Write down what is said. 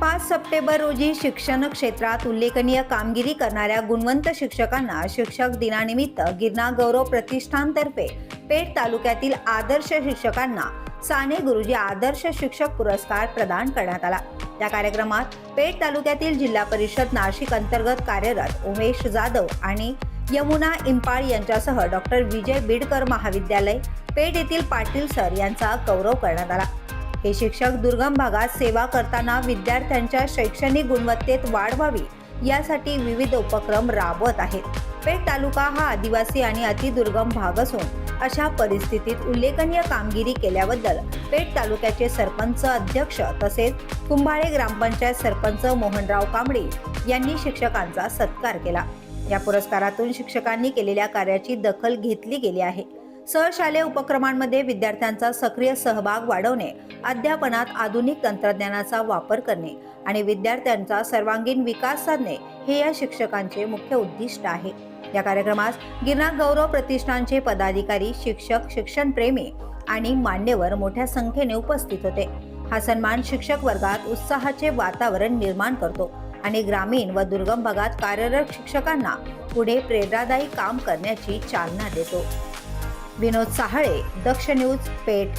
पाच सप्टेंबर रोजी शिक्षण क्षेत्रात उल्लेखनीय कामगिरी करणाऱ्या गुणवंत शिक्षकांना शिक्षक दिनानिमित्त गिरणा गौरव प्रतिष्ठानतर्फे पेठ तालुक्यातील आदर्श शिक्षकांना साने गुरुजी आदर्श शिक्षक पुरस्कार प्रदान करण्यात आला. या कार्यक्रमात पेठ तालुक्यातील जिल्हा परिषद नाशिक अंतर्गत कार्यरत उमेश जाधव आणि यमुना इम्पाळ यांच्यासह डॉक्टर विजय बिडकर महाविद्यालय पेठ येथील पाटील सर यांचा गौरव करण्यात आला. हे शिक्षक दुर्गम भागात सेवा करताना विद्यार्थ्यांच्या शैक्षणिक गुणवत्तेत वाढ व्हावी यासाठी विविध उपक्रम राबवत आहेत. पेठ तालुका हा आदिवासी आणि अतिदुर्गम भाग असून अशा परिस्थितीत उल्लेखनीय कामगिरी केल्याबद्दल पेठ तालुक्याचे सरपंच अध्यक्ष तसेच कुंभाळे ग्रामपंचायत सरपंच मोहनराव कांबळे यांनी शिक्षकांचा सत्कार केला. या पुरस्कारातून शिक्षकांनी केलेल्या कार्याची दखल घेतली गेली आहे. सहशालेय उपक्रमांमध्ये विद्यार्थ्यांचा सक्रिय सहभाग वाढवणे अध्यापनात आधुनिक तंत्रज्ञानाचा वापर करणे आणि विद्यार्थ्यांचा सर्वांगीण विकास साधणे हे या शिक्षकांचे मुख्य उद्दिष्ट आहे. या कार्यक्रमास गिरणा गौरव प्रतिष्ठानचे पदाधिकारी शिक्षक शिक्षणप्रेमी आणि मान्यवर मोठ्या संख्येने उपस्थित होते. हा सन्मान शिक्षक वर्गात उत्साहाचे वातावरण निर्माण करतो आणि ग्रामीण व दुर्गम भागात कार्यरत शिक्षकांना पुढे प्रेरणादायी काम करण्याची चालना देतो. विनोद साहळे दक्ष न्यूज पेठ